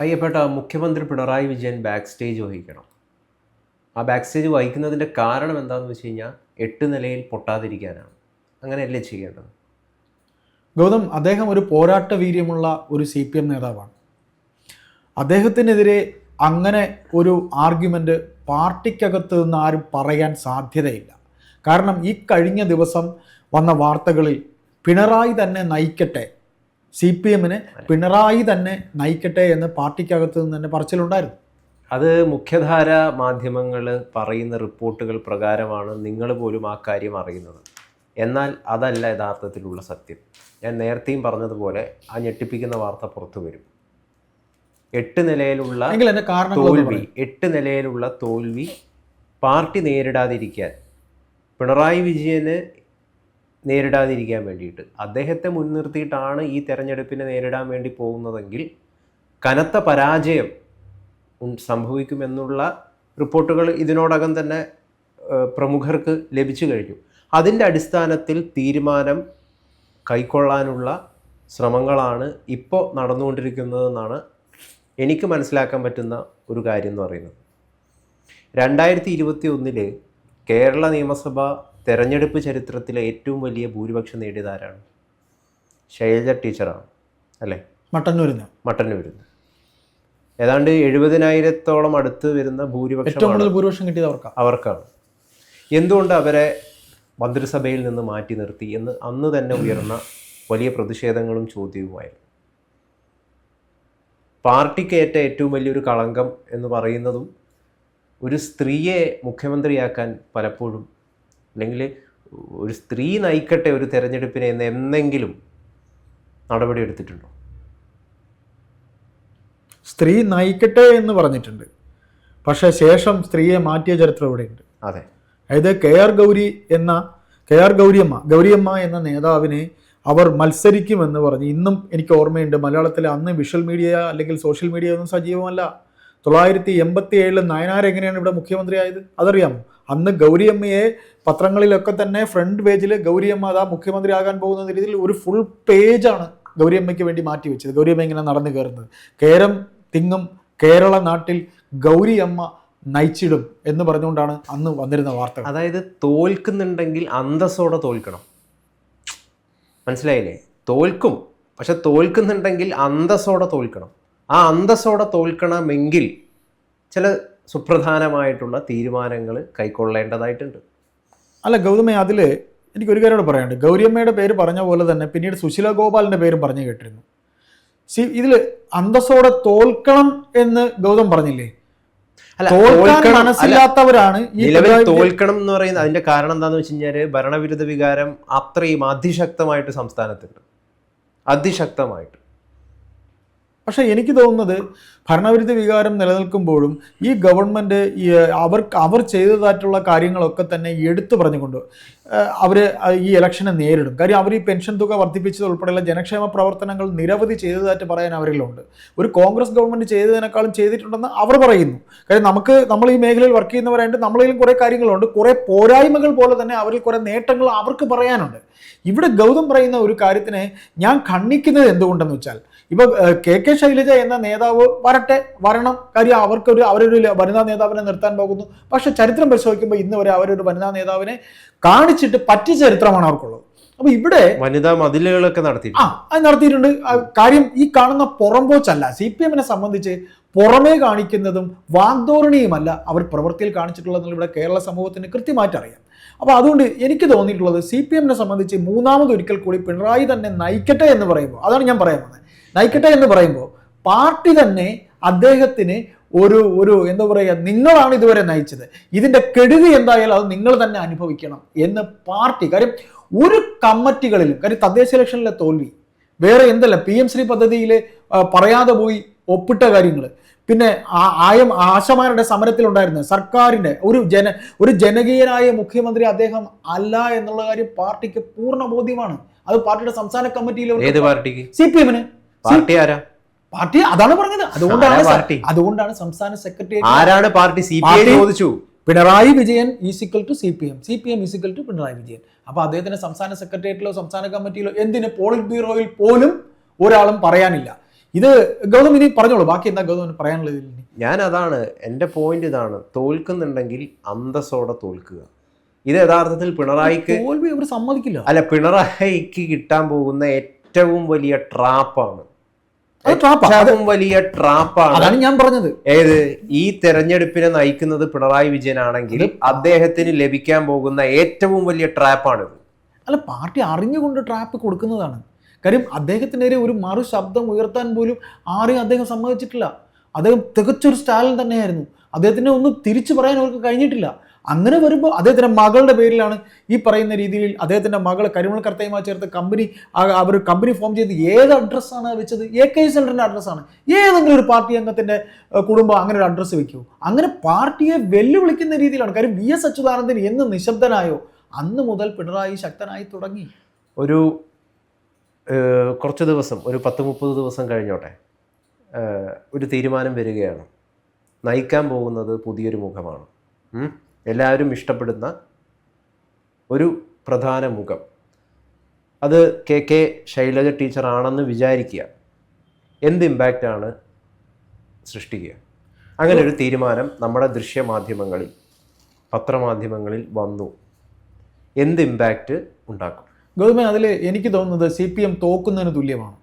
അയ്യപ്പെട്ട മുഖ്യമന്ത്രി Pinarayi Vijayan back stage വഹിക്കണം. ആ ബാക്ക് സ്റ്റേജ് വഹിക്കുന്നതിന്റെ കാരണം എന്താണെന്ന് വെച്ച് കഴിഞ്ഞാൽ എട്ട് നിലയിൽ പൊട്ടാതിരിക്കാനാണ്. അങ്ങനെയല്ലേ ചെയ്യേണ്ടത്? ഗൗതം അദ്ദേഹം ഒരു പോരാട്ട വീര്യമുള്ള ഒരു സി പി എം നേതാവാണ്. അദ്ദേഹത്തിനെതിരെ അങ്ങനെ ഒരു ആർഗ്യുമെന്റ് പാർട്ടിക്കകത്ത് നിന്ന് ആരും പറയാൻ സാധ്യതയില്ല. കാരണം ഈ കഴിഞ്ഞ ദിവസം വന്ന വാർത്തകളിൽ പിണറായി തന്നെ നയിക്കട്ടെ സി പി എമ്മിനെ പിണറായി തന്നെ നയിക്കട്ടെ എന്ന് പാർട്ടിക്കകത്ത് നിന്ന് തന്നെ പറച്ചിലുണ്ടായിരുന്നു. അത് മുഖ്യധാര മാധ്യമങ്ങൾ പറയുന്ന റിപ്പോർട്ടുകൾ പ്രകാരമാണ് നിങ്ങൾ പോലും ആ കാര്യം അറിയുന്നത്. എന്നാൽ അതല്ല യഥാർത്ഥത്തിലുള്ള സത്യം. ഞാൻ നേരത്തെയും പറഞ്ഞതുപോലെ ആ ഞെട്ടിപ്പിക്കുന്ന വാർത്ത പുറത്തു വരും. എട്ട് നിലയിലുള്ള തോൽവി എട്ട് നിലയിലുള്ള തോൽവി പാർട്ടി നേരിടാതിരിക്കാൻ പിണറായി വിജയന് നേരിടാതിരിക്കാൻ വേണ്ടിയിട്ട്. അദ്ദേഹത്തെ മുൻനിർത്തിയിട്ടാണ് ഈ തെരഞ്ഞെടുപ്പിനെ നേരിടാൻ വേണ്ടി പോകുന്നതെങ്കിൽ കനത്ത പരാജയം സംഭവിക്കുമെന്നുള്ള റിപ്പോർട്ടുകൾ ഇതിനോടകം തന്നെ പ്രമുഖർക്ക് ലഭിച്ചു കഴിഞ്ഞു. അതിന്റെ അടിസ്ഥാനത്തിൽ തീരുമാനം കൈക്കൊള്ളാനുള്ള ശ്രമങ്ങളാണ് ഇപ്പോൾ നടന്നുകൊണ്ടിരിക്കുന്നതെന്നാണ് എനിക്ക് മനസ്സിലാക്കാൻ പറ്റുന്ന ഒരു കാര്യം എന്ന് പറയുന്നത്. രണ്ടായിരത്തി ഇരുപത്തി ഒന്നിൽ കേരള നിയമസഭ തെരഞ്ഞെടുപ്പ് ചരിത്രത്തിലെ ഏറ്റവും വലിയ ഭൂരിപക്ഷം നേടിയത് ആരാണ്? ശൈലജ ടീച്ചറാണ് അല്ലേ? മട്ടന്നൂരിന്ന്. മട്ടന്നൂരിന്ന്. ഏതാണ്ട് എഴുപതിനായിരത്തോളം അടുത്ത് വരുന്ന ഏറ്റവും ഭൂരിപക്ഷം കൂടുതൽ ഭൂരിപക്ഷം കിട്ടിയത് അവർക്കാണ് അവർക്കാണ്. എന്തുകൊണ്ട് അവരെ മന്ത്രിസഭയിൽ നിന്ന് മാറ്റി നിർത്തി എന്ന് അന്ന് തന്നെ ഉയർന്ന വലിയ പ്രതിഷേധങ്ങളും ചോദ്യവുമായിരുന്നു പാർട്ടിക്ക് ഏറ്റ ഏറ്റവും വലിയൊരു കളങ്കം എന്ന് പറയുന്നതും ഒരു സ്ത്രീയെ മുഖ്യമന്ത്രിയാക്കാൻ പലപ്പോഴും അല്ലെങ്കിൽ ഒരു സ്ത്രീ നയിക്കട്ടെ ഒരു തെരഞ്ഞെടുപ്പിനെ എന്ന് എന്തെങ്കിലും നടപടി എടുത്തിട്ടുണ്ടോ? സ്ത്രീ നയിക്കട്ടെ എന്ന് പറഞ്ഞിട്ടുണ്ട്. പക്ഷേ ശേഷം സ്ത്രീയെ മാറ്റിയ ചരിത്രം ഇവിടെയുണ്ട്. അതെ. അതായത് കെ ആർ ഗൗരി എന്ന കെ ആർ ഗൗരിയമ്മ ഗൗരിയമ്മ എന്ന നേതാവിനെ അവർ മത്സരിക്കുമെന്ന് പറഞ്ഞ് ഇന്നും എനിക്ക് ഓർമ്മയുണ്ട്. മലയാളത്തിൽ അന്ന് വിഷ്വൽ മീഡിയ അല്ലെങ്കിൽ സോഷ്യൽ മീഡിയ ഒന്നും സജീവമല്ല. തൊള്ളായിരത്തി എൺപത്തി ഏഴിൽ നയനാർ എങ്ങനെയാണ് ഇവിടെ മുഖ്യമന്ത്രിയായത്? അതറിയാമോ? അന്ന് ഗൗരിയമ്മയെ പത്രങ്ങളിലൊക്കെ തന്നെ ഫ്രണ്ട് പേജിൽ ഗൗരിയമ്മ അതാ മുഖ്യമന്ത്രിയാകാൻ പോകുന്ന രീതിയിൽ ഒരു ഫുൾ പേജാണ് ഗൗരിയമ്മയ്ക്ക് വേണ്ടി മാറ്റി വെച്ചത്. ഗൗരിയമ്മ ഇങ്ങനെ നടന്നു കയറുന്നത്. കേരം തിങ്ങും കേരള നാട്ടിൽ ഗൗരിയമ്മ നയിച്ചിടും എന്ന് പറഞ്ഞുകൊണ്ടാണ് അന്ന് വന്നിരുന്ന വാർത്തകൾ അതായത് തോൽക്കുന്നുണ്ടെങ്കിൽ അന്തസ്സോടെ തോൽക്കണം. മനസ്സിലായില്ലേ? തോൽക്കും. പക്ഷെ തോൽക്കുന്നുണ്ടെങ്കിൽ അന്തസ്സോടെ തോൽക്കണം. ആ അന്തസ്സോടെ തോൽക്കണമെങ്കിൽ ചില സുപ്രധാനമായിട്ടുള്ള തീരുമാനങ്ങൾ കൈക്കൊള്ളേണ്ടതായിട്ടുണ്ട്. അല്ല ഗൗതമേ അതിൽ എനിക്ക് ഒരു കാര്യം കൂടെ പറയാനുണ്ട്. ഗൗരിയമ്മയുടെ പേര് പറഞ്ഞ പോലെ തന്നെ പിന്നീട് സുശീല ഗോപാലിന്റെ പേരും പറഞ്ഞു കേട്ടിരുന്നു. സി ഇതിൽ അന്തസ്സോടെ തോൽക്കണം എന്ന് ഗൗതം പറഞ്ഞില്ലേ? മനസ്സില്ലാത്തവരാണ് നിലവിൽ തോൽക്കണം എന്ന് പറയുന്നത് അതിന്റെ കാരണം എന്താണെന്ന് വെച്ച് കഴിഞ്ഞാൽ ഭരണവിരുദ്ധ വികാരം അത്രയും അതിശക്തമായിട്ട് സംസ്ഥാനത്തുണ്ട്. അതിശക്തമായിട്ട്. പക്ഷേ എനിക്ക് തോന്നുന്നത് ഭരണവിരുദ്ധ വികാരം നിലനിൽക്കുമ്പോഴും ഈ ഗവൺമെന്റ് അവർ അവർ ചെയ്തതായിട്ടുള്ള കാര്യങ്ങളൊക്കെ തന്നെ എടുത്തു പറഞ്ഞുകൊണ്ട് അവർ ഈ ഇലക്ഷനെ നേരിടും. കാര്യം അവർ ഈ പെൻഷൻ തുക വർദ്ധിപ്പിച്ചത് ഉൾപ്പെടെയുള്ള ജനക്ഷേമ പ്രവർത്തനങ്ങൾ നിരവധി ചെയ്തതായിട്ട് പറയാൻ അവരിലുണ്ട്. ഒരു കോൺഗ്രസ് ഗവൺമെന്റ് ചെയ്തതിനേക്കാളും ചെയ്തിട്ടുണ്ടെന്ന് അവർ പറയുന്നു. കാര്യം നമുക്ക് നമ്മൾ ഈ മേഖലയിൽ വർക്ക് ചെയ്യുന്നവരായിട്ട് നമ്മളിലും കുറേ കാര്യങ്ങളുണ്ട്. കുറേ പോരായ്മകൾ പോലെ തന്നെ അവരിൽ കുറേ നേട്ടങ്ങൾ അവർക്ക് പറയാനുണ്ട്. ഇവിടെ ഗൗതം പറയുന്ന ഒരു കാര്യത്തിനെ ഞാൻ ഖണ്ഡിക്കുന്നത് എന്തുകൊണ്ടെന്ന് വെച്ചാൽ ഇപ്പൊ കെ കെ ശൈലജ എന്ന നേതാവ് വരട്ടെ വരണം. കാര്യം അവർക്കൊരു അവരൊരു വനിതാ നേതാവിനെ നിർത്താൻ പോകുന്നു. പക്ഷെ ചരിത്രം പരിശോധിക്കുമ്പോൾ ഇന്ന് വരെ അവരൊരു വനിതാ നേതാവിനെ കാണിച്ചിട്ട് പറ്റിയ ചരിത്രമാണ് അവർക്കുള്ളത്. അപ്പൊ ഇവിടെ വനിതാ മതിലുകളൊക്കെ നടത്തി ആ അത് നടത്തിയിട്ടുണ്ട്. കാര്യം ഈ കാണുന്ന പുറംപോച്ചല്ല സി പി എമ്മിനെ സംബന്ധിച്ച് പുറമേ കാണിക്കുന്നതും വാഗ്ധോരണിയുമല്ല അവർ പ്രവൃത്തിയിൽ കാണിച്ചിട്ടുള്ളത് ഇവിടെ കേരള സമൂഹത്തിന് കൃത്യമായിട്ട് അറിയാം. അപ്പോൾ അതുകൊണ്ട് എനിക്ക് തോന്നിയിട്ടുള്ളത് സി പി എമ്മിനെ സംബന്ധിച്ച് മൂന്നാമത് ഒരിക്കൽ കൂടി പിണറായി തന്നെ നയിക്കട്ടെ എന്ന് പറയുമ്പോൾ അതാണ് ഞാൻ പറയാൻ വന്നത് നയിക്കട്ടെ എന്ന് പറയുമ്പോൾ പാർട്ടി തന്നെ അദ്ദേഹത്തിന് ഒരു ഒരു എന്താ പറയുക നിങ്ങളാണ് ഇതുവരെ നയിച്ചത്. ഇതിന്റെ കെടുതി എന്തായാലും അത് നിങ്ങൾ തന്നെ അനുഭവിക്കണം എന്ന് പാർട്ടി. കാര്യം ഒരു കമ്മിറ്റികളിലും കാര്യം തദ്ദേശ ഇലക്ഷനിലെ തോൽവി വേറെ എന്തല്ല പി എം ശ്രീ പദ്ധതിയിൽ പറയാതെ പോയി ഒപ്പിട്ട കാര്യങ്ങൾ പിന്നെ ആ- ആയം ആശമാരുടെ സമരത്തിലുണ്ടായിരുന്ന സർക്കാരിന്റെ ഒരു ജന ഒരു ജനകീയനായ മുഖ്യമന്ത്രി അദ്ദേഹം അല്ല എന്നുള്ള കാര്യം പാർട്ടിക്ക് പൂർണ ബോധ്യമാണ്. അത് പാർട്ടിയുടെ സംസ്ഥാന കമ്മിറ്റിയിലും സി പി എമ്മിന്. പാർട്ടി ആരാ? പാർട്ടി അതാണ് പറഞ്ഞത്. അതുകൊണ്ടാണ് പാർട്ടി? അതുകൊണ്ടാണ് സംസ്ഥാന സെക്രട്ടറി ആരാണ് പാർട്ടി? സി പി ഐ ചോദിച്ചു. Pinarayi Vijayan equal to C P M C P M equal to Pinarayi Vijayan. അപ്പൊ അദ്ദേഹത്തിന് സംസ്ഥാന സെക്രട്ടേറിയറ്റിലോ സംസ്ഥാന കമ്മിറ്റിയിലോ എന്തിന് പോളിറ്റ് ബ്യൂറോയിൽ പോലും ഒരാളും പറയാനില്ല. ഇത് ഗൗതം ഇനി പറഞ്ഞോളൂ. ബാക്കി എന്താ ഗൗതം പറയാനുള്ളത് ഞാൻ അതാണ് എന്റെ പോയിന്റ് ഇതാണ്. തോൽക്കുന്നുണ്ടെങ്കിൽ അന്തസ്സോടെ തോൽക്കുക. ഇത് യഥാർത്ഥത്തിൽ പിണറായിക്ക് തോൽവി അവർ സമ്മതിക്കില്ല. അല്ല പിണറായിക്ക് കിട്ടാൻ പോകുന്ന ഏറ്റവും വലിയ ട്രാപ്പാണ് അത് ട്രാപ്പാ അത് ഏറ്റവും വലിയ ട്രാപ്പാണ്. അതാണ് ഞാൻ പറഞ്ഞത്. ഏത്? ഈ തെരഞ്ഞെടുപ്പിനെ നയിക്കുന്നത് പിണറായി വിജയനാണെങ്കിൽ അദ്ദേഹത്തിന് ലഭിക്കാൻ പോകുന്ന ഏറ്റവും വലിയ ട്രാപ്പാണിത്. അല്ല പാർട്ടി അറിഞ്ഞുകൊണ്ട് ട്രാപ്പ് കൊടുക്കുന്നതാണ്. കാര്യം അദ്ദേഹത്തിനെതിരെ ഒരു മറു ശബ്ദം ഉയർത്താൻ പോലും ആരെയും അദ്ദേഹം സമ്മതിച്ചിട്ടില്ല. അദ്ദേഹം തികച്ചൊരു സ്റ്റാലിൻ തന്നെയായിരുന്നു. അദ്ദേഹത്തിനെ ഒന്നും തിരിച്ചു പറയാൻ അവർക്ക് കഴിഞ്ഞിട്ടില്ല. അങ്ങനെ വരുമ്പോൾ അദ്ദേഹത്തിന്റെ മകളുടെ പേരിലാണ് ഈ പറയുന്ന രീതിയിൽ അദ്ദേഹത്തിന്റെ മകൾ കരിമൾ കർത്തയുമായി ചേർത്ത് കമ്പനി അവർ കമ്പനി ഫോം ചെയ്ത് ഏത് അഡ്രസ്സാണ് വെച്ചത്? എ കെ സെന്ററിന്റെ അഡ്രസ്സാണ് ഏതെങ്കിലും ഒരു പാർട്ടി അംഗത്തിന്റെ കുടുംബം അങ്ങനെ ഒരു അഡ്രസ്സ് വെക്കുമോ അങ്ങനെ പാർട്ടിയെ വെല്ലുവിളിക്കുന്ന രീതിയിലാണ്. കാര്യം വി എസ് അച്യുതാനന്ദൻ എന്ന് നിശബ്ദനായോ അന്ന് മുതൽ പിണറായി ശക്തനായി തുടങ്ങി. ഒരു കുറച്ച് ദിവസം ഒരു പത്ത് മുപ്പത് ദിവസം കഴിഞ്ഞോട്ടെ ഒരു തീരുമാനം വരികയാണ്. നയിക്കാൻ പോകുന്നത് പുതിയൊരു മുഖമാണ്? എല്ലാവരും ഇഷ്ടപ്പെടുന്ന ഒരു പ്രധാന മുഖം. അത് കെ കെ ശൈലജ ടീച്ചറാണെന്ന് വിചാരിക്കുക. എന്ത് ഇമ്പാക്റ്റാണ് സൃഷ്ടിക്കുക? അങ്ങനെ ഒരു തീരുമാനം നമ്മുടെ ദൃശ്യമാധ്യമങ്ങളിൽ പത്രമാധ്യമങ്ങളിൽ വന്നു. എന്ത് ഇമ്പാക്റ്റ് ഉണ്ടാക്കും? ഗൗതമൻ അതിൽ എനിക്ക് തോന്നുന്നത് സി പി എം തോക്കുന്നതിന് തുല്യമാണ്.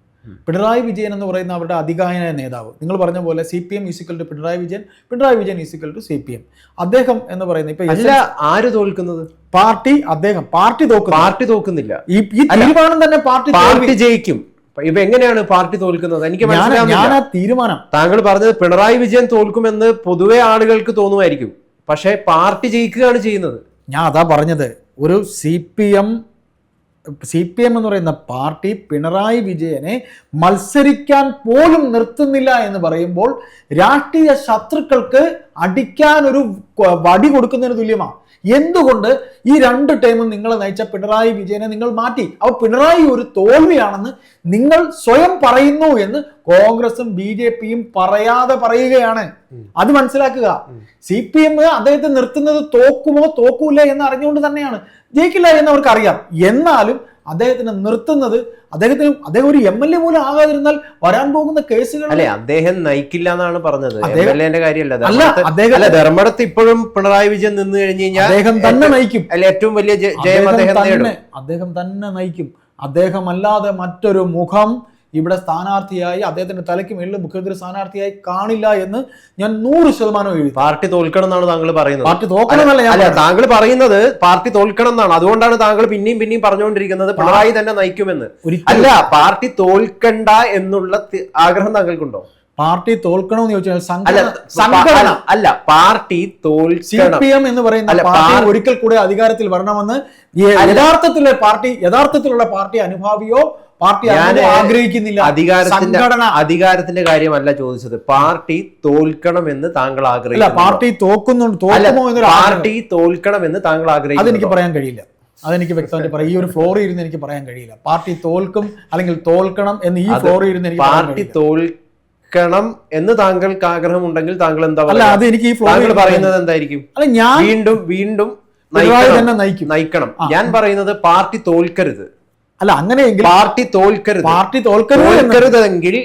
പിണറായി വിജയൻ എന്ന് പറയുന്ന അവരുടെ അധികായനായ നേതാവ്. നിങ്ങൾ പറഞ്ഞ പോലെ C P M is equal to Pinarayi Vijayan Pinarayi Vijayan is equal to C P M അദ്ദേഹം എന്ന് പറയുന്നത് ഇപ്പൊ അല്ല ആര് തോൽക്കുന്നത്? പാർട്ടി അദ്ദേഹം പാർട്ടി തോക്കുന്നു പാർട്ടി തോക്കുന്നില്ല ഈ തീരുമാനം തന്നെ പാർട്ടി പാർട്ടി ജയിക്കും. ഇപ്പൊ എങ്ങനെയാണ് പാർട്ടി തോൽക്കുന്നത്? എനിക്ക് ഞാൻ തീരുമാനം. താങ്കൾ പറഞ്ഞത് പിണറായി വിജയൻ തോൽക്കുമെന്ന് പൊതുവെ ആളുകൾക്ക് തോന്നുമായിരിക്കും. പക്ഷേ പാർട്ടി ജയിക്കുകയാണ് ചെയ്യുന്നത്. ഞാൻ അതാ പറഞ്ഞത്. ഒരു C P M C P M എന്ന് പറയുന്ന പാർട്ടി പിണറായി വിജയനെ മത്സരിക്കാൻ പോലും നിർത്തുന്നില്ല എന്ന് പറയുമ്പോൾ രാഷ്ട്രീയ ശത്രുക്കൾക്ക് അടിക്കാൻ ഒരു വടി കൊടുക്കുന്നതിന് തുല്യമാണ് എന്തുകൊണ്ട് ഈ രണ്ട് ടൈമും നിങ്ങളെ നയിച്ച പിണറായി വിജയനെ നിങ്ങൾ മാറ്റി? അപ്പോൾ പിണറായി ഒരു തോൽവിയാണെന്ന് നിങ്ങൾ സ്വയം പറയുന്നു എന്ന് കോൺഗ്രസും ബി ജെ പിയും പറയാതെ പറയുകയാണ്. അത് മനസ്സിലാക്കുക. സി പി എം അദ്ദേഹത്തെ നിർത്തുന്നത് തോക്കുമോ തോക്കൂല എന്ന് അറിഞ്ഞുകൊണ്ട് തന്നെയാണ്. ജയിക്കില്ല എന്ന് അവർക്ക് അറിയാം എന്നാലും അദ്ദേഹത്തിനെ നിർത്തുന്നത് അദ്ദേഹത്തിന് അദ്ദേഹം ഒരു എം എൽ എ പോലും ആകാതിരുന്നാൽ വരാൻ പോകുന്ന കേസുകൾ അല്ലെ അദ്ദേഹം നയിക്കില്ല എന്നാണ് പറഞ്ഞത്. അല്ല ധർമ്മടത്ത് അദ്ദേഹം ധർമ്മടത്ത് ഇപ്പോഴും പിണറായി വിജയൻ നിന്ന് കഴിഞ്ഞു കഴിഞ്ഞാൽ അദ്ദേഹം തന്നെ നയിക്കും. അല്ല ഏറ്റവും വലിയ ജയം അദ്ദേഹം അദ്ദേഹം തന്നെ അദ്ദേഹം തന്നെ നയിക്കും. അദ്ദേഹം അല്ലാതെ മറ്റൊരു മുഖം ഇവിടെ സ്ഥാനാർത്ഥിയായി അദ്ദേഹത്തിന്റെ തലയ്ക്ക് മേളിൽ മുഖ്യമന്ത്രി സ്ഥാനാർത്ഥിയായി കാണില്ല എന്ന് ഞാൻ നൂറ് ശതമാനം എഴുതി. പാർട്ടി തോൽക്കണം എന്നാണ് താങ്കൾ പറയുന്നത്. പാർട്ടി തോൽക്കണം ഞാൻ അല്ല താങ്കൾ പറയുന്നത് പാർട്ടി തോൽക്കണം എന്നാണ്. അതുകൊണ്ടാണ് താങ്കൾ പിന്നെയും പിന്നെയും പറഞ്ഞുകൊണ്ടിരിക്കുന്നത് പിണറായി തന്നെ നയിക്കുമെന്ന്. അല്ല പാർട്ടി തോൽക്കണ്ട എന്നുള്ള ആഗ്രഹം താങ്കൾക്കുണ്ടോ? പാർട്ടി തോൽക്കണമെന്ന് ചോദിച്ചാൽ അല്ല സംഘടന അല്ല, പാർട്ടി സി തോൽക്കണം പി എം എന്ന് പറയുന്ന പാർട്ടി പാർ- ഒരിക്കൽ കൂടെ അധികാരത്തിൽ വരണമെന്ന് യഥാർത്ഥത്തിലെ പാർട്ടി യഥാർത്ഥത്തിലുള്ള പാർട്ടി അനുഭാവിയോ പാർട്ടി ആഗ്രഹിക്കുന്നില്ല. അധികാരത്തിന്റെ അധികാരത്തിന്റെ കാര്യമല്ല ചോദിച്ചത്. പാർട്ടി തോൽക്കണം എന്ന് താങ്കൾ ആഗ്രഹിക്കുന്നു പാർട്ടി തോക്കുന്നുണ്ട് പാർട്ടി തോൽക്കണം എന്നൊരു താങ്കൾ താങ്കൾ അതെനിക്ക് ആഗ്രഹിക്കുന്നു പറയാൻ കഴിയില്ല. അതെനിക്ക് വ്യക്തമായിട്ട് പറയാം. ഈ ഒരു ഫ്ലോറിൽ ഇരുന്ന് എനിക്ക് പറയാൻ കഴിയില്ല. പാർട്ടി തോൽക്കും അല്ലെങ്കിൽ തോൽക്കണം എന്ന് ഈ ഫ്ലോറിൽ ഇരുന്ന് എനിക്ക് പാർട്ടി. തോൽക്കണം എന്ന് താങ്കൾക്ക് ആഗ്രഹമുണ്ടെങ്കിൽ താങ്കൾ എന്താ അല്ല അത് എനിക്ക് ഈ ഫ്ലോറിൽ പറയുന്നത് എന്തായിരിക്കും? അല്ല ഞാൻ വീണ്ടും വീണ്ടും. തന്നെ നയിക്കും. നയിക്കണം. ഞാൻ പറയുന്നത് പാർട്ടി തോൽക്കരുത്. അല്ല അങ്ങനെയെങ്കിൽ പാർട്ടി തോൽക്കരുത്. പാർട്ടി തോൽക്കരുതെങ്കിൽ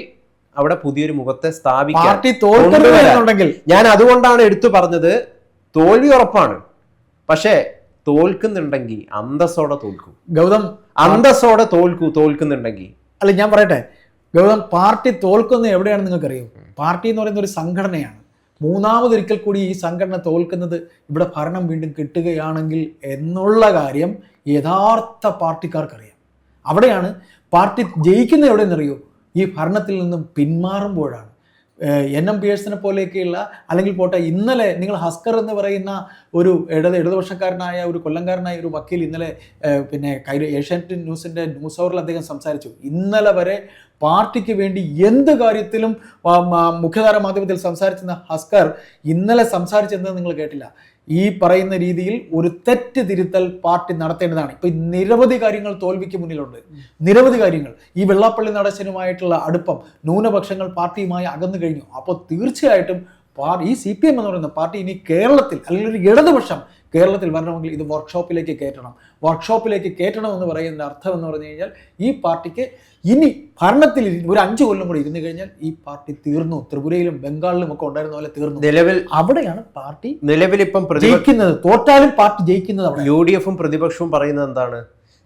അവിടെ പുതിയൊരു മുഖത്തെ സ്ഥാപിക്കാൻ പാർട്ടി തോൽക്കരുത് എന്നുണ്ടെങ്കിൽ ഞാൻ അതുകൊണ്ടാണ് എടുത്തു പറഞ്ഞത് തോൽവി ഉറപ്പാണ്. പക്ഷേ തോൽക്കുന്നുണ്ടെങ്കിൽ അന്തസ്സോടെ തോൽക്കൂ. ഗൗതം അന്തസ്സോടെ തോൽക്കൂ തോൽക്കുന്നുണ്ടെങ്കിൽ. അല്ല ഞാൻ പറയട്ടെ. ഗൗതം പാർട്ടി തോൽക്കുന്നത് എവിടെയാണ് നിങ്ങൾക്കറിയോ? പാർട്ടി എന്ന് പറയുന്ന ഒരു സംഘടനയാണ്. മൂന്നാമതൊരിക്കൽ കൂടി ഈ സംഘടന തോൽക്കുന്നത് ഇവിടെ ഭരണം വീണ്ടും കിട്ടുകയാണെങ്കിൽ എന്നുള്ള കാര്യം യഥാർത്ഥ പാർട്ടിക്കാർക്കറിയാം. അവിടെയാണ് പാർട്ടി ജയിക്കുന്ന എവിടെയെന്നറിയോ? ഈ ഭരണത്തിൽ നിന്നും പിന്മാറുമ്പോഴാണ്. എൻ. എം. പിയേഴ്സിനെ പോലെയൊക്കെയുള്ള അല്ലെങ്കിൽ പോട്ടെ ഇന്നലെ നിങ്ങൾ ഹസ്കർ എന്ന് പറയുന്ന ഒരു ഇടത് ഇടതുപക്ഷക്കാരനായ ഒരു കൊല്ലംകാരനായ ഒരു വക്കീൽ ഇന്നലെ പിന്നെ കൈ- ഏഷ്യാനെറ്റ് ന്യൂസിന്റെ ന്യൂസ് അവറിൽ അദ്ദേഹം സംസാരിച്ചു. ഇന്നലെ വരെ പാർട്ടിക്ക് വേണ്ടി എന്ത് കാര്യത്തിലും മുഖ്യധാര മാധ്യമത്തിൽ സംസാരിച്ചിരുന്ന ഹസ്കർ ഇന്നലെ സംസാരിച്ചെന്ന് നിങ്ങൾ കേട്ടില്ല. ഈ പറയുന്ന രീതിയിൽ ഒരു തെറ്റ് തിരുത്തൽ പാർട്ടി നടത്തേണ്ടതാണ്. ഇപ്പൊ നിരവധി കാര്യങ്ങൾ തോൽവിക്ക് മുന്നിലുണ്ട്. നിരവധി കാര്യങ്ങൾ. ഈ വെള്ളാപ്പള്ളി നടശനുമായിട്ടുള്ള അടുപ്പം ന്യൂനപക്ഷങ്ങൾ പാർട്ടിയുമായി അകന്നു കഴിഞ്ഞു. അപ്പോൾ തീർച്ചയായിട്ടും ഈ സി പി എം എന്ന് പറയുന്ന പാർട്ടി ഇനി കേരളത്തിൽ അല്ലെങ്കിൽ ഒരു ഇടതുപക്ഷം കേരളത്തിൽ വരണമെങ്കിൽ ഇത് വർക്ക്ഷോപ്പിലേക്ക് കയറ്റണം. വർക്ക്ഷോപ്പിലേക്ക് കയറ്റണം എന്ന് പറയുന്നതിന്റെ അർത്ഥം എന്ന് പറഞ്ഞു കഴിഞ്ഞാൽ ഈ പാർട്ടിക്ക് ഇനി ഭരണത്തിൽ ഒരു അഞ്ചു കൊല്ലം കൂടി ഇരുന്ന് കഴിഞ്ഞാൽ ഈ പാർട്ടി തീർന്നു. ത്രിപുരയിലും ബംഗാളിലും ഒക്കെ ഉണ്ടായിരുന്ന പോലെ തീർന്നു. നിലവിൽ അവിടെയാണ് പാർട്ടി നിലവിൽ ഇപ്പം ജയിക്കുന്നത്. തോറ്റാലും പാർട്ടി ജയിക്കുന്നത് യു ഡി എഫും പ്രതിപക്ഷവും പറയുന്നത് എന്താണ്?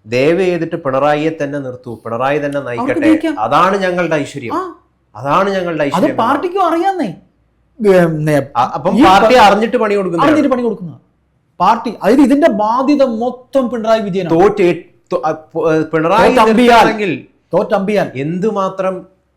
ദയവ് ചെയ്തിട്ട് പിണറായിയെ തന്നെ നിർത്തൂ. പിണറായി തന്നെ നയിക്കട്ടെ. അതാണ് ഞങ്ങളുടെ ഐശ്വര്യം. അതാണ് ഞങ്ങളുടെ ഐശ്വര്യം. പാർട്ടിക്കും അറിയാന്നേ. അപ്പം പാർട്ടി അറിഞ്ഞിട്ട് പണി കൊടുക്കുന്നു അറിഞ്ഞിട്ട് പണി കൊടുക്കുന്ന പാർട്ടി അതായത് ഇതിന്റെ ബാധ്യത മൊത്തം പിണറായി വിജയൻ തോറ്റ് പിണറായി തോറ്റമ്പിയാൽ. തോറ്റമ്പിയാൽ എന്തുമാത്രം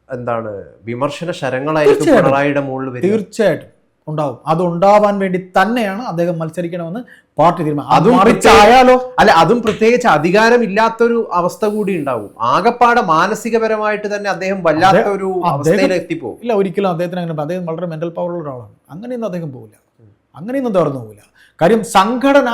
എന്താണ് വിമർശന ശരങ്ങളായിരിക്കും. പിണറായിയുടെ മുകളിൽ തീർച്ചയായിട്ടും. ഉണ്ടാവും. അത് ഉണ്ടാവാൻ വേണ്ടി തന്നെയാണ് അദ്ദേഹം മത്സരിക്കണമെന്ന് പാർട്ടി തീരുമാനം. അതും അതും മറിച്ചായാലോ അല്ല അതും പ്രത്യേകിച്ച് അധികാരമില്ലാത്തൊരു അവസ്ഥ കൂടി ഉണ്ടാവും. ആകപ്പാടെ മാനസികപരമായിട്ട് തന്നെ അദ്ദേഹം വല്ലാത്ത ഒരു എത്തിപ്പോവും. ഇല്ല ഒരിക്കലും അദ്ദേഹത്തിന് അങ്ങനെ അദ്ദേഹം വളരെ മെന്റൽ പവറുള്ള ഒരാളാണ്. അങ്ങനെയൊന്നും അദ്ദേഹം പോകില്ല അങ്ങനെയൊന്നും തുറന്നു പോകില്ല കാര്യം സംഘടന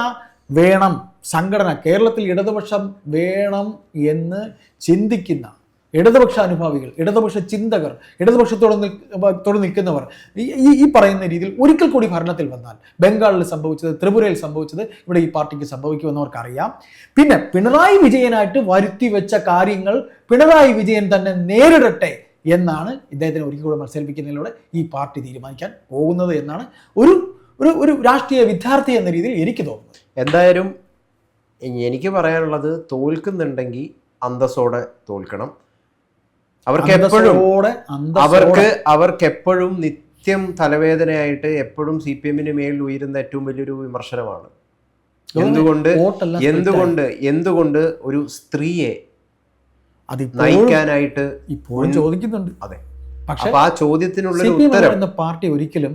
വേണം. സംഘടന കേരളത്തിൽ ഇടതുപക്ഷം വേണം എന്ന് ചിന്തിക്കുന്ന ഇടതുപക്ഷ അനുഭാവികൾ ഇടതുപക്ഷ ചിന്തകർ ഇടതുപക്ഷത്തോട് നിൽ- തോട് നിൽക്കുന്നവർ ഈ ഈ പറയുന്ന രീതിയിൽ ഒരിക്കൽ കൂടി ഭരണത്തിൽ വന്നാൽ ബംഗാളിൽ സംഭവിച്ചത് ത്രിപുരയിൽ സംഭവിച്ചത് ഇവിടെ ഈ പാർട്ടിക്ക് സംഭവിക്കുമെന്നവർക്കറിയാം. പിന്നെ പിണറായി വിജയനായിട്ട് വരുത്തി വെച്ച കാര്യങ്ങൾ പിണറായി വിജയൻ തന്നെ നേരിടട്ടെ എന്നാണ് ഇദ്ദേഹത്തിനെ ഒരിക്കൽ കൂടെ മത്സരിപ്പിക്കുന്നതിലൂടെ ഈ പാർട്ടി തീരുമാനിക്കാൻ പോകുന്നത് എന്നാണ് ഒരു ഒരു ഒരു രാഷ്ട്രീയ വിദ്യാർത്ഥി എന്ന രീതിയിൽ എനിക്ക് തോന്നുന്നത്. എന്തായാലും എനിക്ക് പറയാനുള്ളത് തോൽക്കുന്നുണ്ടെങ്കിൽ അന്തസ്സോടെ തോൽക്കണം. അവർക്ക് എപ്പോഴും അവർക്ക് അവർക്ക് എപ്പോഴും നിത്യം തലവേദനയായിട്ട് എപ്പോഴും സി പി എമ്മിന് മേൽ ഉയരുന്ന ഏറ്റവും വലിയൊരു വിമർശനമാണ്. എന്തുകൊണ്ട് എന്തുകൊണ്ട് എന്തുകൊണ്ട് ഒരു സ്ത്രീയെ നയിക്കാനായിട്ട് ഇപ്പോഴും ചോദിക്കുന്നുണ്ട്. അതെ. പക്ഷെ അപ്പൊ ആ ചോദ്യത്തിനുള്ള പാർട്ടി ഒരിക്കലും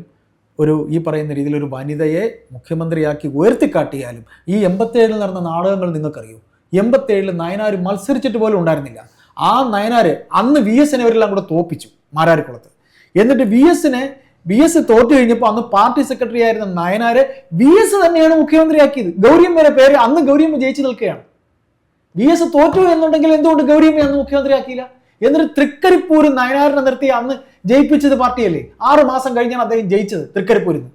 ഒരു ഈ പറയുന്ന രീതിയിൽ ഒരു വനിതയെ മുഖ്യമന്ത്രിയാക്കി ഉയർത്തിക്കാട്ടിയാലും ഈ എൺപത്തേഴിൽ നടന്ന നാടകങ്ങൾ നിങ്ങൾക്കറിയൂ? എൺപത്തേഴിൽ നയനാർ മത്സരിച്ചിട്ട് പോലും ഉണ്ടായിരുന്നില്ല. ആ നയനാര് അന്ന് വി എസിനെ അവരെല്ലാം കൂടെ തോപ്പിച്ചു മാരാരിക്കുളത്ത് എന്നിട്ട് വി എസിനെ വി എസ് തോറ്റു കഴിഞ്ഞപ്പോൾ അന്ന് പാർട്ടി സെക്രട്ടറി ആയിരുന്ന നയനാരെ വി എസ് തന്നെയാണ് മുഖ്യമന്ത്രിയാക്കിയത്. ഗൗരിയമ്മയുടെ പേര് അന്ന് ഗൗരിയമ്മ ജയിച്ചു നിൽക്കുകയാണ്. വി എസ് തോറ്റു എന്നുണ്ടെങ്കിൽ എന്തുകൊണ്ട് ഗൗരിയമ്മ അന്ന് മുഖ്യമന്ത്രിയാക്കിയില്ല? എന്നിട്ട് തൃക്കരിപ്പൂര് നയനാരനെ നിർത്തി അന്ന് ജയിപ്പിച്ചത് പാർട്ടിയല്ലേ? ആറ് മാസം കഴിഞ്ഞാണ് അദ്ദേഹം ജയിച്ചത് തൃക്കരിപ്പൂരിൽ നിന്ന്.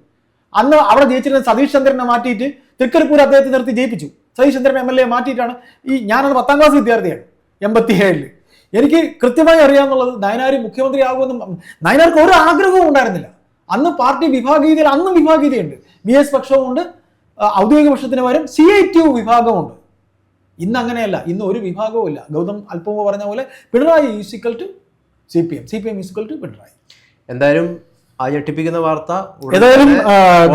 അന്ന് അവിടെ ജയിച്ചിരുന്ന സതീഷ് ചന്ദ്രനെ മാറ്റിയിട്ട് തൃക്കരിപ്പൂർ അദ്ദേഹത്തെ നിർത്തി ജയിപ്പിച്ചു. Satheesh Chandran M L A മാറ്റിയിട്ടാണ് ഈ ഞാനത് പത്താം ക്ലാസ് വിദ്യാർത്ഥിയാണ് എൺപത്തി ഏഴിൽ എനിക്ക് കൃത്യമായി അറിയാമെന്നുള്ളത് നയനാർ മുഖ്യമന്ത്രി ആകുമെന്നും നയനാർക്ക് ഒരു ആഗ്രഹവും ഉണ്ടായിരുന്നില്ല. അന്ന് പാർട്ടി വിഭാഗീയതയിൽ അന്നും വിഭാഗീയതയുണ്ട്. ബി എസ് പക്ഷവുമുണ്ട് ഔദ്യോഗിക പക്ഷത്തിന് പകരം സി ഐ ടി വിഭാഗമുണ്ട് ഇന്ന് അങ്ങനെയല്ല ഇന്ന് ഒരു വിഭാഗവും ഇല്ല ഗൗതം അല്പം പറഞ്ഞ പോലെ Pinarayi equal to C P M C P M equal to Pinarayi എന്തായാലും ആ ഞെട്ടിപ്പിക്കുന്ന വാർത്ത ഏതായാലും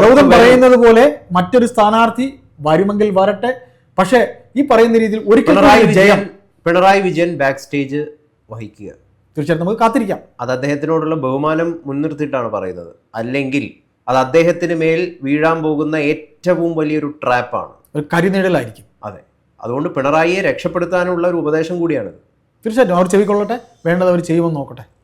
ഗൗതം പറയുന്നത് പോലെ മറ്റൊരു സ്ഥാനാർത്ഥി വരുമെങ്കിൽ വരട്ടെ. പക്ഷേ ഈ പറയുന്ന രീതിയിൽ ഒരു പിണറായി ജയം. വിജയൻ പിണറായി വിജയൻ ബാക്ക് സ്റ്റേജ് വഹിക്കുക. തീർച്ചയായിട്ടും നമുക്ക് കാത്തിരിക്കാം. അത് അദ്ദേഹത്തിനോടുള്ള ബഹുമാനം മുൻനിർത്തിയിട്ടാണ് പറയുന്നത്. അല്ലെങ്കിൽ അത് അദ്ദേഹത്തിന് മേൽ വീഴാൻ പോകുന്ന ഏറ്റവും വലിയൊരു ട്രാപ്പാണ് ഒരു കരിനിഴലായിരിക്കും. അതെ. അതുകൊണ്ട് പിണറായിയെ രക്ഷപ്പെടുത്താനുള്ള ഒരു ഉപദേശം കൂടിയാണ് തീർച്ചയായിട്ടും അവർ ചെവിക്കൊള്ളട്ടെ. വേണ്ടത് അവർ ചെയ്യുമെന്ന് നോക്കട്ടെ.